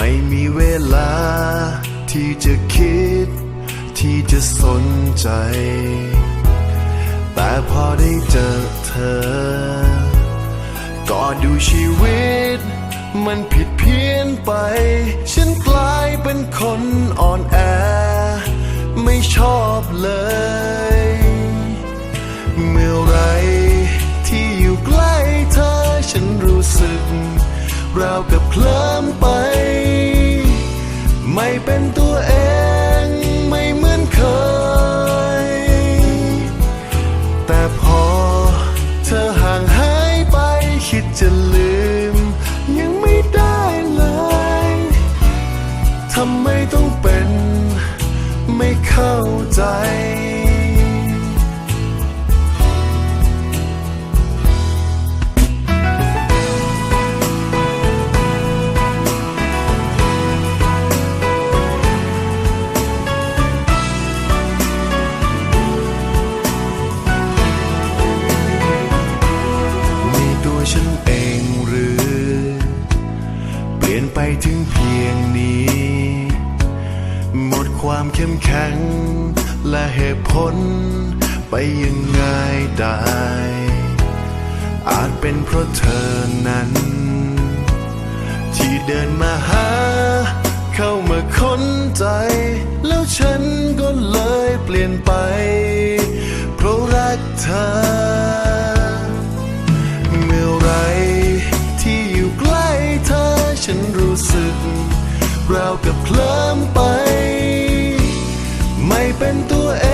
ไม่มีเวลา ที่จะคิด ที่จะสนใจ แต่พอได้เจอเธอ ก็ดูชีวิต มันผิดเพี้ยนไป ฉันกลายเป็นคนอ่อนแอ ไม่ชอบเลย เมื่อไรที่อยู่ใกล้เธอ ฉันรู้สึกราวกับเคลิ้มไป ความเข้มแข็ง และเหตุผล ไปยังไงได้ อาจเป็นเพราะเธอนั้น ที่เดินมาหา เข้ามาค้นใจ แล้วฉันก็เลยเปลี่ยนไป เพราะรักเธอ เมื่อไหรที่อยู่ใกล้เธอ ฉันรู้สึกราวกับเคลิ้มไป เป็นตัวเอง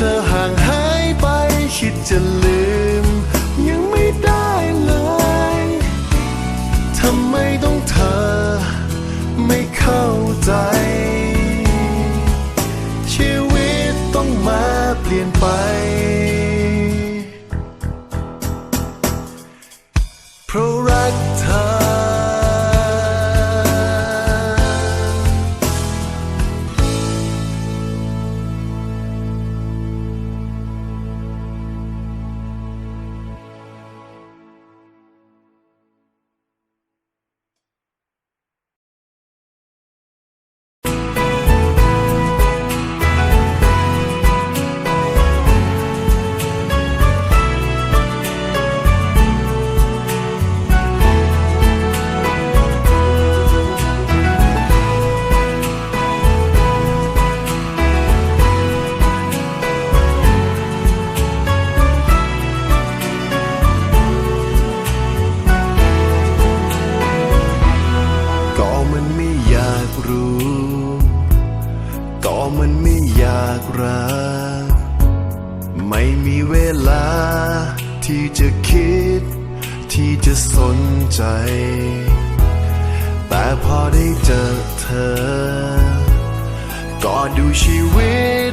ธอห่างหายไปคิดจะลืม รู้ ก็มันไม่อยากรัก ไม่มีเวลา ที่จะคิด ที่จะสนใจ แต่พอได้เจอเธอ ก็ดูชีวิต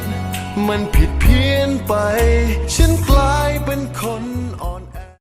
มันผิดเพี้ยนไป ฉัน